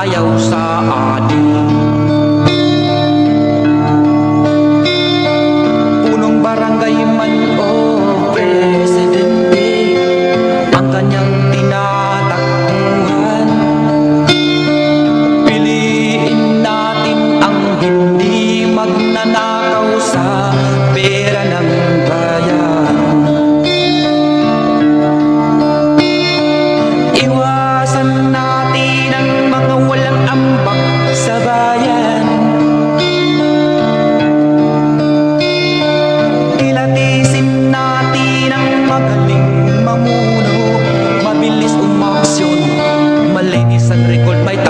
ayaw sa atin. Punong barangay man o presidente, ang kanyang tinatakbuhan. Piliin natin ang hindi magnanakaw sa pera ng bayan. Iwan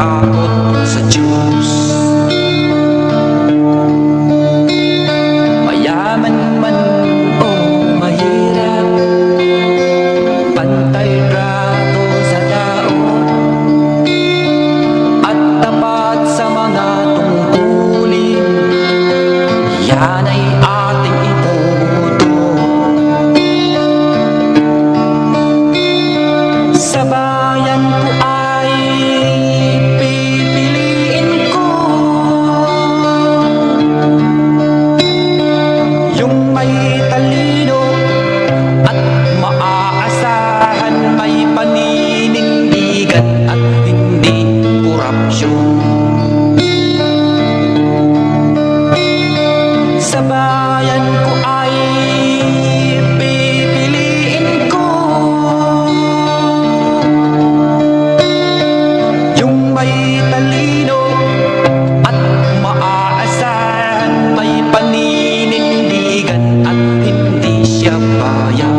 takot sa Diyos. sitwasyon. Sa bayan ko ay pipiliin ko Yung may talino at maaasahan May paninindigan at hindi siya bayan